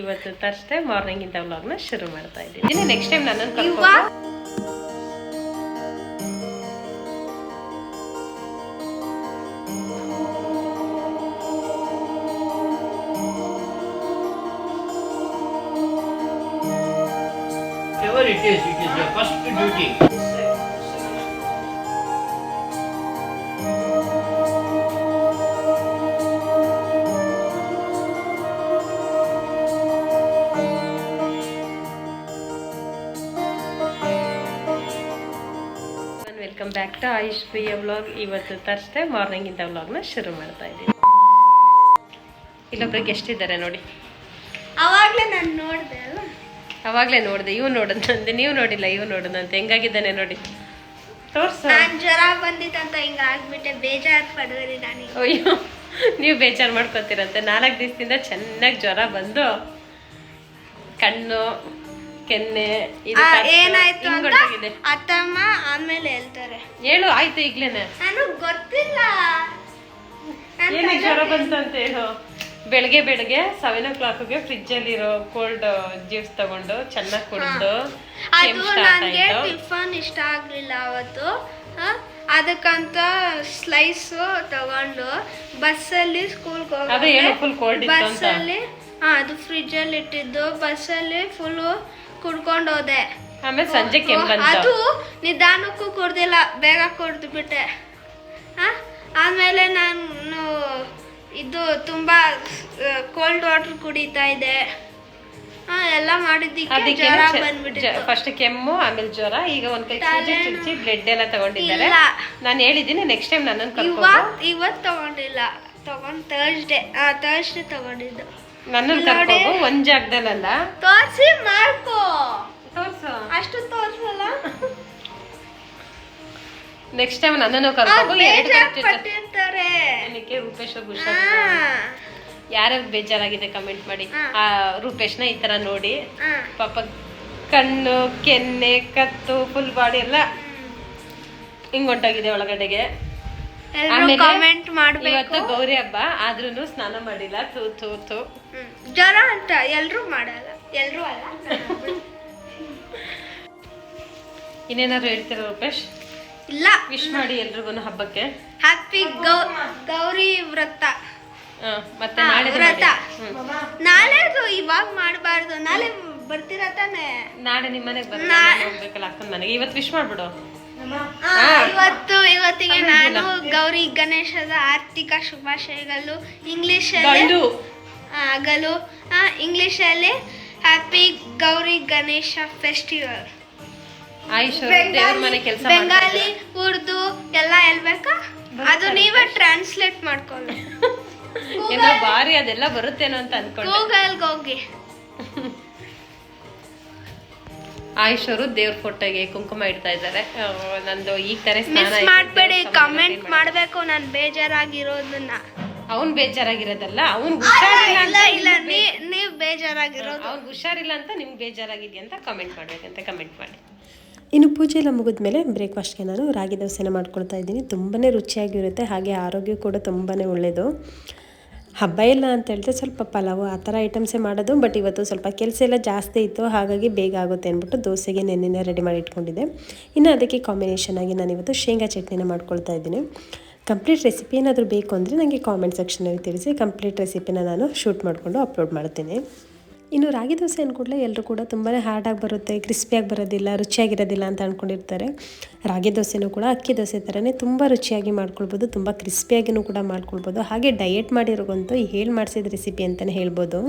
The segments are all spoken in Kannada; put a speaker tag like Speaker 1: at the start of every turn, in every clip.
Speaker 1: ಇವತ್ತು ತರ್ಸ್ಡೆ ಮಾರ್ನಿಂಗ್ ಇಂದ ವ್ಲಾಗ್ನ ಶುರು ಮಾಡ್ತಾ ಇದ್ದೀನಿ. ನೆಕ್ಸ್ಟ್ ಟೈಮ್ ನನ್ನನ್ನು
Speaker 2: ಇವಾಗ
Speaker 1: ಕರ್ಕೊಂಡು
Speaker 3: Whatever it is, it is your first duty.
Speaker 1: Welcome back to Ayush Priya vlog. ಇವತ್ತು ತರ್ಸ್ಡೇ ಮಾರ್ನಿಂಗ್ ಇಂದ ವ್ಲಾಗ್ನ ಶುರು ಮಾಡ್ತಾ ಇದ್ದೀನಿ. ಇಲ್ಲೊಬ್ರಿಗೆ ಎಷ್ಟಿದ್ದಾರೆ ನೋಡಿ.
Speaker 2: ಅವಾಗ್ಲೇ ನಾನು ನೋಡಿದೆ ಅಲ್ಲ
Speaker 1: ಅವಾಗಲೇ ನೋಡಿದೆ. ಇವ್ ನೋಡೋದಂತೆ ನೀವು ನೋಡಿಲ್ಲ ಇವ್ ನೋಡೋದಂತೆ ಹೆಂಗಾಗಿದ್ದಾನೆ ನೋಡಿ. ತೋರ್ಸು.
Speaker 2: ನಾನ್ ಜ್ವರ ಬಂದಿತ್ತಂತ ಹಿಂಗ ಆಗ್ಬಿಟ್ಟೆ. ಬೇಜಾರು ಪಡೋರಿ ನಾನು
Speaker 1: ಅಯ್ಯೋ ನೀವು ಬೇಜಾರು ಮಾಡ್ಕೊತೀರಂತೆ. ನಾಲ್ಕು ದಿವಸದಿಂದ ಚೆನ್ನಾಗಿ ಜ್ವರ ಬಂದು ಕಣ್ಣು ಕೆನ್ನೆ
Speaker 2: ಏನಾಯ್ತು
Speaker 1: ಹಿಂಗ್
Speaker 2: ಅಂತ. ಅತ್ತಮ್ಮ ಆಮೇಲೆ ಹೇಳ್ತಾರೆ.
Speaker 1: ಹೇಳು ಆಯ್ತು ಈಗ್ಲೇನೆ.
Speaker 2: ನಾನು
Speaker 1: ಗೊತ್ತಿಲ್ಲ. ಜ್ವರ ಬಂತು ಅಂತ ಹೇಳು? ಬೆಳಗ್ಗೆ ಬೆಳಗ್ಗೆ ಸೆವೆನ್ ಓ ಕ್ಲಾಕ್ಗೆ ಫ್ರಿಜ್ಜಲ್ಲಿರೋ ಕೋಲ್ಡ್ ಜ್ಯೂಸ್ ತಗೊಂಡು ಚೆನ್ನಾಗಿ ಕುಡಿದು
Speaker 2: ಅದು ನನಗೆ ಟಿಫನ್ ಇಷ್ಟ ಆಗ್ಲಿಲ್ಲ ಅವತ್ತು? ಅದಕ್ಕಂತ ಸ್ಲೈಸು ತಗೊಂಡು ಬಸ್ಸಲ್ಲಿ ಸ್ಕೂಲ್ಗೆ
Speaker 1: ಅಂತ
Speaker 2: ಬಸ್ಸಲ್ಲಿ ಹಾ ಅದು ಫ್ರಿಜ್ಜಲ್ಲಿ ಇಟ್ಟಿದ್ದು. ಬಸ್ಸಲ್ಲಿ ಫುಲ್ಲು ಕುಡ್ಕೊಂಡು ಹೋದೆ
Speaker 1: ಆಮೇಲೆ ಸಂಜೆ ಕೆಮ್ಮು
Speaker 2: ಅದು ನಿಧಾನಕ್ಕೂ ಕುಡ್ದಿಲ್ಲ ಬೇಗ ಕುಡ್ದು ಬಿಟ್ಟೆ? ಆಮೇಲೆ ನಾನು ಇದು ತುಂಬಾ ಕೋಲ್ಡ್ ವಾಟರ್ ಕುಡಿತಾ ಇದ್ದೆ. ಎಲ್ಲ ಮಾಡಿದ್ದಕ್ಕೆ ಜ್ವರ ಬಂದ್ಬಿಟ್ಟಿತ್ತು.
Speaker 1: ಫಸ್ಟ್ ಕೆಮ್ಮು ಆಮೇಲೆ ಜ್ವರ ಈಗ ಒಂದ್ ಕೈ ಸೂಜಿ ಚುಚ್ಚಿ ಬ್ಲಡ್ ಎಲ್ಲ ತಗೊಂಡಿದ್ದಾರೆ. ನಾನು ಹೇಳಿದ್ದೀನಿ ನೆಕ್ಸ್ಟ್ ಟೈಮ್ ನನ್ನನ್ನು ಕರ್ಕೊಂಡು
Speaker 2: ಇವತ್ತು ಇವತ್ ತಗೊಂಡಿಲ್ಲ. ತಗೊಂಡ್ ಥರ್ಸ್ಡೇ ಆ ಥರ್ಸ್ಡೇ ತಗೊಂಡಿದ್ದು.
Speaker 1: ನನ್ನನ್ನು ಕರ್ಕೊಂಡು ಒಂದ್ ಜಾಗದಲ್ಲ
Speaker 2: ತೋರ್ಸಿ ಮಾಡ್ಕೋ
Speaker 1: ತೋರ್ಸು.
Speaker 2: ಅಷ್ಟು ತೋರ್ಸಲ್ಲ?
Speaker 1: ನೆಕ್ಸ್ಟ್ ಟೈಮ್ ನನ್ನನ್ನು ಕರ್ಕೊಂಡು ಎರಡು
Speaker 2: ಬೇಜಾರ್
Speaker 1: ಕೈ ಚುಚ್ಚು
Speaker 2: ಪಟ್ಟಿರ್ತಾರೆ
Speaker 1: ರೂಪೇಶ್ ಯಾರ್ಯಾರು ಬೇಜಾರಾಗಿದೆ ಕಮೆಂಟ್ ಮಾಡಿ. ಆ. ರೂಪೇಶ್ನ ಈ ತರ ನೋಡಿ. ಪಾಪ ಕಣ್ಣು ಕೆನ್ನೆ ಕತ್ತು ಫುಲ್ ಬಾಡಿ ಎಲ್ಲ ಹಿಂಗೊಂಟಾಗಿದೆ ಒಳಗಡೆಗೆ.
Speaker 2: ಕಾಮೆಂಟ್ ಮಾಡ್ಬೇಕು.
Speaker 1: ಇವತ್ತು ಗೌರಿ ಹಬ್ಬ ಆದ್ರೂನು ಸ್ನಾನ ಮಾಡಿಲ್ಲ ತೂ ತೂ ತೂ.
Speaker 2: ಹ್ಮ್. ಜ್ವರ ಅಂತ ಎಲ್ಲರೂ ಮಾಡಲ್ಲ ಎಲ್ಲರೂ ಅಲ್ಲ.
Speaker 1: ಇನ್ನೇನಾದ್ರು ಹೇಳ್ತೀರಾ ರೂಪೇಶ್?
Speaker 2: ಇಲ್ಲ.
Speaker 1: ವಿಶ್ ಮಾಡಿ ಎಲ್ರಿಗೂ ಹಬ್ಬಕ್ಕೆ.
Speaker 2: ಹ್ಯಾಪಿ ಗೌರಿ ವ್ರತ.
Speaker 1: ಮತ್ತೆ ನಾಳೆ
Speaker 2: ವ್ರತ. ನಾಳೆದು ಇವಾಗ ಮಾಡಬಾರ್ದು. ನಾಳೆ ಬರ್ತೀರಾ ತಾನೆ?
Speaker 1: ನಾಳೆ ನಿಮ್ಮ ಮನೆಗೆ ಹೋಗ್ಬೇಕಲ್ಲ ಅಕ್ಕನ ಮನೆಗೆ. ಇವತ್ತು ವಿಶ್ ಮಾಡ್ಬಿಡು.
Speaker 2: ಇವತ್ತು ಇವತ್ತಿಗೆ ನಾನು ಗೌರಿ ಗಣೇಶದ ಆರ್ಥಿಕ ಶುಭಾಶಯಗಳು ಇಂಗ್ಲಿಷಲ್ಲಿ
Speaker 1: ಆಗಲು
Speaker 2: ಆಗಲು ಇಂಗ್ಲಿಷಲ್ಲಿ ಹ್ಯಾಪಿ ಗೌರಿ ಗಣೇಶ ಫೆಸ್ಟಿವಲ್ ಬೆಂಗಾಲಿ ಉರ್ದು ಎಲ್ಲ ಹೇಳ್ಬೇಕಾ? ಅದು ನೀವೇ ಟ್ರಾನ್ಸ್ಲೇಟ್ ಮಾಡ್ಕೊಳ್ಳಿ.
Speaker 1: ಏನೋ ಬಾರಿ ಅದೆಲ್ಲ ಬರುತ್ತೇನೋ ಅಂತ ಅನ್ಕೊಂಡೆ.
Speaker 2: ಗೂಗಲ್ಗೆ ಹೋಗಿ.
Speaker 1: ಆಯುಷ್ ಅವರು ದೇವ್ರ ಫೋಟೋಗೆ ಕುಂಕುಮ ಇಡ್ತಾ ಇದ್ದಾರೆ. ನಂದು ಈ ತರ
Speaker 2: ಮಿಸ್
Speaker 1: ಆಯ್ತು,
Speaker 2: ಮಾಡಬೇಡಿ ಕಮೆಂಟ್ ಮಾಡಬೇಕು ನಾನು ಬೇಜಾರಾಗಿರೋದನ್ನ.
Speaker 1: ಅವ್ನ್ ಬೇಜಾರಾಗಿರೋದಲ್ಲ ಅವ್ನ್ ಹುಷಾರಿಲ್ಲ
Speaker 2: ಅಂತ ಇಲ್ಲ ನೀ ನೀವು ಬೇಜಾರಾಗಿರೋದು.
Speaker 1: ಅವ್ನ್ ಹುಷಾರಿಲ್ಲ ಅಂತ ನಿಮ್ಗೆ ಬೇಜಾರಾಗಿದ್ಯಾ ಅಂತ ಕಮೆಂಟ್ ಮಾಡ್ಬೇಕಂತ ಕಮೆಂಟ್ ಮಾಡಿ.
Speaker 4: ಇನ್ನು ಪೂಜೆ ಎಲ್ಲ ಮುಗಿದ್ಮೇಲೆ ಬ್ರೇಕ್ಫಾಸ್ಟ್ಗೆ ನಾನು ರಾಗಿ ದೋಸೆನ ಮಾಡ್ಕೊಳ್ತಾ ಇದ್ದೀನಿ. ತುಂಬಾ ರುಚಿಯಾಗಿರುತ್ತೆ ಹಾಗೆ ಆರೋಗ್ಯ ಕೂಡ ತುಂಬಾ ಒಳ್ಳೆಯದು ಹಬ್ಬ ಇಲ್ಲ ಅಂತ ಹೇಳಿದ್ರೆ ಸ್ವಲ್ಪ ಪಲಾವು ಆ ಥರ ಐಟಮ್ಸೇ ಮಾಡೋದು ಬಟ್ ಇವತ್ತು ಸ್ವಲ್ಪ ಕೆಲಸ ಎಲ್ಲ ಜಾಸ್ತಿ ಇತ್ತು, ಹಾಗಾಗಿ ಬೇಗ ಆಗುತ್ತೆ ಅಂದ್ಬಿಟ್ಟು ದೋಸೆಗೆ ನೆನ್ನೆನೇ ರೆಡಿ ಮಾಡಿ ಇಟ್ಕೊಂಡಿದ್ದೆ. ಇನ್ನು ಅದಕ್ಕೆ ಕಾಂಬಿನೇಷನ್ ಆಗಿ ನಾನು ಇವತ್ತು ಶೇಂಗಾ ಚಟ್ನಿನ ಮಾಡ್ಕೊಳ್ತಾ ಇದ್ದೀನಿ. ಕಂಪ್ಲೀಟ್ ರೆಸಿಪಿ ಏನಾದರೂ ಬೇಕು ಅಂದರೆ ನನಗೆ ಕಾಮೆಂಟ್ ಸೆಕ್ಷನಲ್ಲಿ ತಿಳಿಸಿ ಕಂಪ್ಲೀಟ್ ರೆಸಿಪಿನ ನಾನು ಶೂಟ್ ಮಾಡಿಕೊಂಡು ಅಪ್ಲೋಡ್ ಮಾಡ್ತೀನಿ. ಇನ್ನು ರಾಗಿ ದೋಸೆ ಅಂದ್ಕೂಡಲೇ ಎಲ್ಲರೂ ಕೂಡ ತುಂಬಾ ಹಾರ್ಡಾಗಿ ಬರುತ್ತೆ ಕ್ರಿಸ್ಪಿಯಾಗಿ ಬರೋದಿಲ್ಲ, ರುಚಿಯಾಗಿರೋದಿಲ್ಲ ಅಂತ ಅಂದ್ಕೊಂಡಿರ್ತಾರೆ ರಾಗಿ ದೋಸೆನೂ ಕೂಡ ಅಕ್ಕಿ ದೋಸೆ ಥರನೇ ತುಂಬ ರುಚಿಯಾಗಿ ಮಾಡ್ಕೊಳ್ಬೋದು, ತುಂಬ ಕ್ರಿಸ್ಪಿಯಾಗಿಯೂ ಕೂಡ ಮಾಡ್ಕೊಳ್ಬೋದು. ಹಾಗೆ ಡಯೆಟ್ ಮಾಡಿರೋಗಂತೂ ಹೇಳಿ ಮಾಡಿಸಿದ ರೆಸಿಪಿ ಅಂತಲೇ ಹೇಳ್ಬೋದು.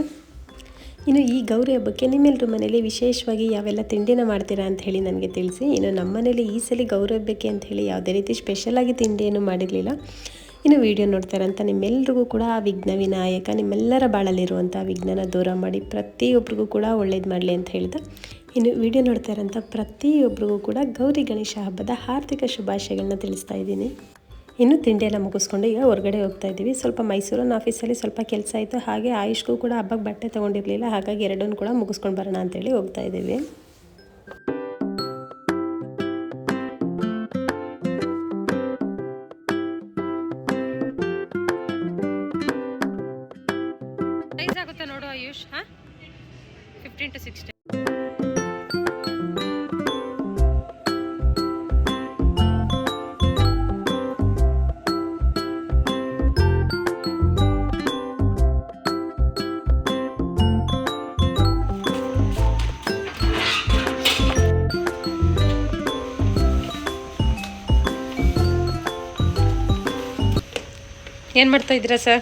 Speaker 4: ಇನ್ನು ಈ ಗೌರಿ ಹಬ್ಬಕ್ಕೆ ನಿಮ್ಮೆಲ್ಲರ ಮನೇಲಿ ವಿಶೇಷವಾಗಿ ಯಾವೆಲ್ಲ ತಿಂಡಿನ ಮಾಡ್ತೀರಾ ಅಂತ ಹೇಳಿ ನನಗೆ ತಿಳಿಸಿ. ಇನ್ನು ನಮ್ಮ ಮನೇಲಿ ಈ ಸಲ ಗೌರಿ ಹಬ್ಬಕ್ಕೆ ಅಂತ ಹೇಳಿ ಯಾವುದೇ ರೀತಿ ಸ್ಪೆಷಲಾಗಿ ತಿಂಡಿಯನ್ನು ಮಾಡಿರಲಿಲ್ಲ. ಇನ್ನು ವಿಡಿಯೋ ನೋಡ್ತಾರಂತ ನಿಮ್ಮೆಲ್ರಿಗೂ ಕೂಡ ಆ ವಿಘ್ನ ವಿನಾಯಕ, ನಿಮ್ಮೆಲ್ಲರ ಬಾಳಲ್ಲಿರುವಂಥ ವಿಘ್ನನ ದೂರ ಮಾಡಿ ಪ್ರತಿಯೊಬ್ಬರಿಗೂ ಕೂಡ ಒಳ್ಳೇದು ಮಾಡಲಿ ಅಂತ ಹೇಳಿದ ಇನ್ನು ವಿಡಿಯೋ ನೋಡ್ತಾ ಇರೋಂಥ ಪ್ರತಿಯೊಬ್ಬರಿಗೂ ಕೂಡ ಗೌರಿ ಗಣೇಶ ಹಬ್ಬದ ಹಾರ್ದಿಕ ಶುಭಾಶಯಗಳನ್ನ ತಿಳಿಸ್ತಾ ಇದ್ದೀನಿ. ಇನ್ನು ತಿಂಡಿ ಎಲ್ಲ ಮುಗಿಸ್ಕೊಂಡು ಈಗ ಹೊರಗಡೆ ಹೋಗ್ತಾ ಇದ್ದೀವಿ. ಸ್ವಲ್ಪ ಮೈಸೂರಿನ ಆಫೀಸಲ್ಲಿ ಸ್ವಲ್ಪ ಕೆಲಸ ಆಯಿತು. ಹಾಗೆ ಆಯುಷ್ಗೂ ಕೂಡ ಹಬ್ಬಕ್ಕೆ ಬಟ್ಟೆ ತೊಗೊಂಡಿರಲಿಲ್ಲ. ಹಾಗಾಗಿ ಎರಡನ್ನೂ ಕೂಡ ಮುಗಿಸ್ಕೊಂಡು ಬರೋಣ ಅಂತೇಳಿ ಹೋಗ್ತಾ ಇದ್ದೀವಿ.
Speaker 1: ಫಿಫ್ಟೀನ್ ಟು ಸಿಕ್ಸ್ಟೀನ್ ಏನು ಮಾಡ್ತಾ ಇದ್ದೀರಾ ಸರ್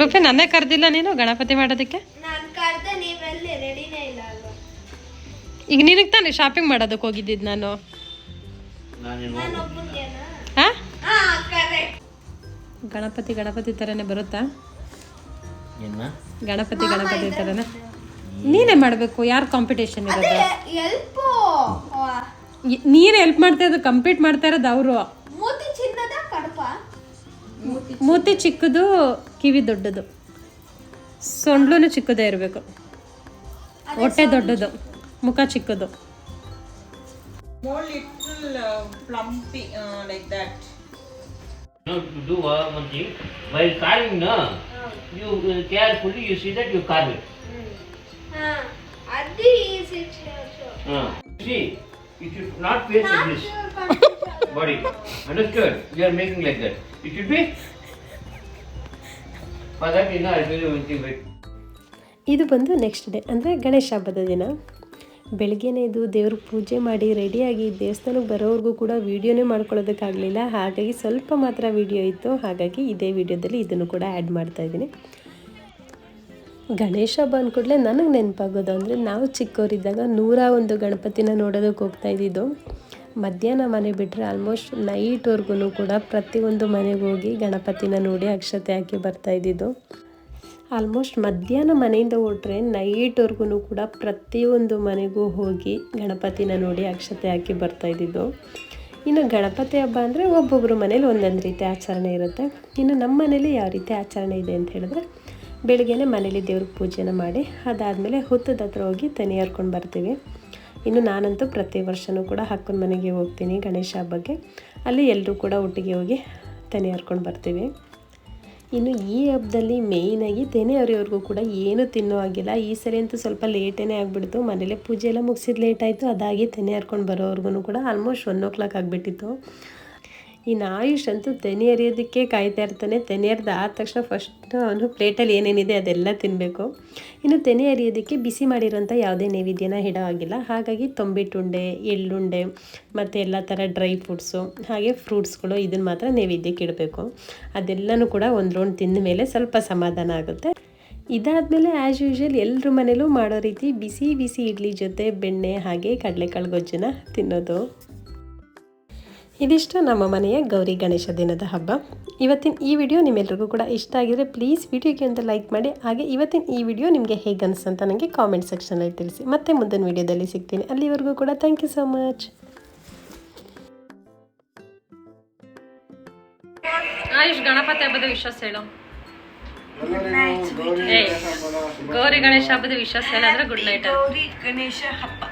Speaker 1: ರೂಪಿ ನನ್ನೇ ಕರೆದಿಲ್ಲ ನೀನು ಗಣಪತಿ ಮಾಡೋದಕ್ಕೆ?
Speaker 2: ನಾನ್ ಕರ್ದೆ ನೀವೆಲ್ಲಿ ರೆಡಿನೇ ಇಲ್ಲ ಅಲ್ವಾ?
Speaker 1: ಈಗ ನಿನಗೆ ತಾನೇ ಶಾಪಿಂಗ್ ಮಾಡೋದಕ್ಕೆ ಹೋಗಿದ್ದಿದ್ದು ನಾನು?
Speaker 3: ನಾನು
Speaker 2: ನಾನು
Speaker 1: ಹಾ?
Speaker 2: ಹಾ ಕರೆಕ್ಟ್
Speaker 1: ಗಣಪತಿ ಗಣಪತಿ ಥರನೇ ಬರುತ್ತಾ?
Speaker 3: ಏನ?
Speaker 1: ಗಣಪತಿ ಗಣಪತಿ ಥರನೇ ನೀನೇ ಮಾಡಬೇಕು ಯಾರು ಕಾಂಪಿಟೇಷನ್ ಇರೋದು? ನೀನೇ ಹೆಲ್ಪ್ ಮಾಡ್ತಾ ಇರೋದು ಕಂಪ್ಲೀಟ್ ಮಾಡ್ತಾ ಇರೋದು ಅವರು.
Speaker 2: ಮೂತಿ
Speaker 1: ಚಿಕ್ಕದು ಕಿವಿ ದೊಡ್ಡದು. ಸೊಂಡ್ಲೂ ಚಿಕ್ಕದೇ ಇರಬೇಕು. ಹೊಟ್ಟೆ ದೊಡ್ಡದು ಮುಖ ಚಿಕ್ಕದು.
Speaker 3: It is not Body. Understood? You are making like that. It should be. For that, you know, I'll tell you one.
Speaker 4: ಇದು ಬಂದು ನೆಕ್ಸ್ಟ್ ಡೇ ಅಂದರೆ ಗಣೇಶ ಹಬ್ಬದ ದಿನ ಬೆಳಗ್ಗೆನೇ ಇದು ದೇವ್ರ ಪೂಜೆ ಮಾಡಿ ರೆಡಿಯಾಗಿ ದೇವಸ್ಥಾನಕ್ಕೆ ಬರೋವರೆಗೂ ಕೂಡ ವೀಡಿಯೋನೇ ಮಾಡ್ಕೊಳ್ಳೋದಕ್ಕಾಗಲಿಲ್ಲ ಹಾಗಾಗಿ ಸ್ವಲ್ಪ ಮಾತ್ರ ವೀಡಿಯೋ ಇತ್ತು ಹಾಗಾಗಿ ಇದೇ ವಿಡಿಯೋದಲ್ಲಿ ಇದನ್ನು ಕೂಡ ಆ್ಯಡ್ ಮಾಡ್ತಾ ಇದ್ದೀನಿ ಗಣೇಶ ಹಬ್ಬ ಅಂದ್ಕೂಡಲೇ ನನಗೆ ನೆನಪಾಗೋದು ಅಂದರೆ ನಾವು ಚಿಕ್ಕವರಿದ್ದಾಗ ನೂರ ಒಂದು ಗಣಪತಿನ ನೋಡೋದಕ್ಕೆ ಹೋಗ್ತಾ ಇದ್ದಿದ್ದು ಮಧ್ಯಾಹ್ನ ಮನೆ ಬಿಟ್ಟರೆ ಆಲ್ಮೋಸ್ಟ್ ನೈಟ್ವರೆಗೂ ಕೂಡ ಪ್ರತಿಯೊಂದು ಮನೆಗೆ ಹೋಗಿ ಗಣಪತಿನ ನೋಡಿ ಅಕ್ಷತೆ ಹಾಕಿ ಬರ್ತಾ ಇದ್ದಿದ್ದು. ಆಲ್ಮೋಸ್ಟ್ ಮಧ್ಯಾಹ್ನ ಮನೆಯಿಂದ ಹೊರಟ್ರೆ ನೈಟ್ವರೆಗೂ ಕೂಡ ಪ್ರತಿಯೊಂದು ಮನೆಗೂ ಹೋಗಿ ಗಣಪತಿನ ನೋಡಿ ಅಕ್ಷತೆ ಹಾಕಿ ಬರ್ತಾ ಇದ್ದಿದ್ದು. ಇನ್ನು ಗಣಪತಿ ಹಬ್ಬ ಅಂದರೆ ಒಬ್ಬೊಬ್ಬರು ಮನೇಲಿ ಒಂದೊಂದು ರೀತಿ ಆಚರಣೆ ಇರುತ್ತೆ. ಇನ್ನು ನಮ್ಮ ಮನೇಲಿ ಯಾವ ರೀತಿ ಆಚರಣೆ ಇದೆ ಅಂತ ಹೇಳಿದ್ರೆ ಬೆಳಗ್ಗೆನೇ ಮನೇಲಿ ದೇವ್ರಿಗೆ ಪೂಜೆನ ಮಾಡಿ ಅದಾದಮೇಲೆ ಹುತ್ತದ ಹತ್ರ ಹೋಗಿ ತನಿ ಹರ್ಕೊಂಡು ಬರ್ತೀವಿ. ಇನ್ನು ನಾನಂತೂ ಪ್ರತಿ ವರ್ಷವೂ ಕೂಡ ಅಕ್ಕನ ಮನೆಗೆ ಹೋಗ್ತೀನಿ ಗಣೇಶ ಹಬ್ಬಕ್ಕೆ. ಅಲ್ಲಿ ಎಲ್ಲರೂ ಕೂಡ ಒಟ್ಟಿಗೆ ಹೋಗಿ ತೆನೆ ಹರ್ಕೊಂಡು ಬರ್ತೀವಿ. ಇನ್ನು ಈ ಹಬ್ಬದಲ್ಲಿ ಮೇಯ್ನಾಗಿ ತೆನೆ ಹರಿಯೋರ್ಗೂ ಕೂಡ ಏನು ತಿನ್ನೋ ಆಗಿಲ್ಲ ಈ ಸರಿ ಅಂತೂ ಸ್ವಲ್ಪ ಲೇಟೇ ಆಗಿಬಿಡ್ತು. ಮನೇಲೆ ಪೂಜೆ ಎಲ್ಲ ಮುಗಿಸಿದ ಲೇಟ್ ಆಯಿತು. ಅದಾಗಿ ತೆನೆ ಹರ್ಕೊಂಡು ಬರೋವರೆಗೂ ಕೂಡ ಆಲ್ಮೋಸ್ಟ್ ಒನ್ ಓ ಕ್ಲಾಕ್ ಆಗಿಬಿಟ್ಟಿತ್ತು. ಇನ್ನು ಆಯುಷ್ ಅಂತೂ ತೆನೆ ಎರಿಯೋದಕ್ಕೆ ಕಾಯ್ತಾ ಇರ್ತಾನೆ. ತೆನೆ ಹರಿದು ಆದ ತಕ್ಷಣ ಫಸ್ಟ್ ಅವನು ಪ್ಲೇಟಲ್ಲಿ ಏನೇನಿದೆ ಅದೆಲ್ಲ ತಿನ್ನಬೇಕು ಇನ್ನು ತೆನೆ ಎರಿಯೋದಕ್ಕೆ ಬಿಸಿ ಮಾಡಿರೋಂಥ ಯಾವುದೇ ನೈವೇದ್ಯನ ಇಡೋ ಆಗಿಲ್ಲ ಹಾಗಾಗಿ ತೊಂಬಿಟ್ಟುಂಡೆ, ಎಳ್ಳುಂಡೆ ಮತ್ತು ಎಲ್ಲ ಥರ ಡ್ರೈ ಫ್ರೂಟ್ಸು ಹಾಗೆ ಫ್ರೂಟ್ಸ್ಗಳು ಇದನ್ನು ಮಾತ್ರ ನೈವೇದ್ಯಕ್ಕೆ ಇಡಬೇಕು. ಅದೆಲ್ಲನೂ ಕೂಡ ಒಂದು ರೌಂಡ್ ತಿಂದ ಮೇಲೆ ಸ್ವಲ್ಪ ಸಮಾಧಾನ ಆಗುತ್ತೆ. ಇದಾದಮೇಲೆ ಆ್ಯಸ್ ಯೂಶ್ವಲ್ ಎಲ್ಲರ ಮನೇಲೂ ಮಾಡೋ ರೀತಿ ಬಿಸಿ ಬಿಸಿ ಇಡ್ಲಿ ಜೊತೆ ಬೆಣ್ಣೆ ಹಾಗೆ ಕಡಲೆಕಾಳು ಗೊಜ್ಜನ್ನ ತಿನ್ನೋದು. ಇದಿಷ್ಟು ನಮ್ಮ ಮನೆಯ ಗೌರಿ ಗಣೇಶ ದಿನದ ಹಬ್ಬ. ಇವತ್ತಿನ ಈ ವಿಡಿಯೋ ನಿಮ್ಮೆಲ್ರಿಗೂ ಕೂಡ ಇಷ್ಟ ಆಗಿದ್ರೆ ಪ್ಲೀಸ್ ವಿಡಿಯೋಗೆ ಒಂದು ಲೈಕ್ ಮಾಡಿ. ಹಾಗೆ ಇವತ್ತಿನ ಈ ವಿಡಿಯೋ ನಿಮಗೆ ಹೇಗೆ ಅನಿಸ್ತು ಅಂತ ನನಗೆ ಕಾಮೆಂಟ್ ಸೆಕ್ಷನಲ್ಲಿ ತಿಳಿಸಿ. ಮತ್ತೆ ಮುಂದಿನ ವಿಡಿಯೋದಲ್ಲಿ ಸಿಗ್ತೀನಿ. ಅಲ್ಲಿವರೆಗೂ ಕೂಡ thank you so much
Speaker 1: Ayush Ganapati ಹಬ್ಬದ ವಿಶ್ವಾಸ ಹೇಳು. ಗೌರಿ ಗಣೇಶ ಹಬ್ಬದ ವಿಶ್ವಾಸ ಹೇಳಂದ್ರೆ ಗುಡ್ ನೈಟ್
Speaker 5: ಗೌರಿ ಗಣೇಶ ಹಬ್ಬ.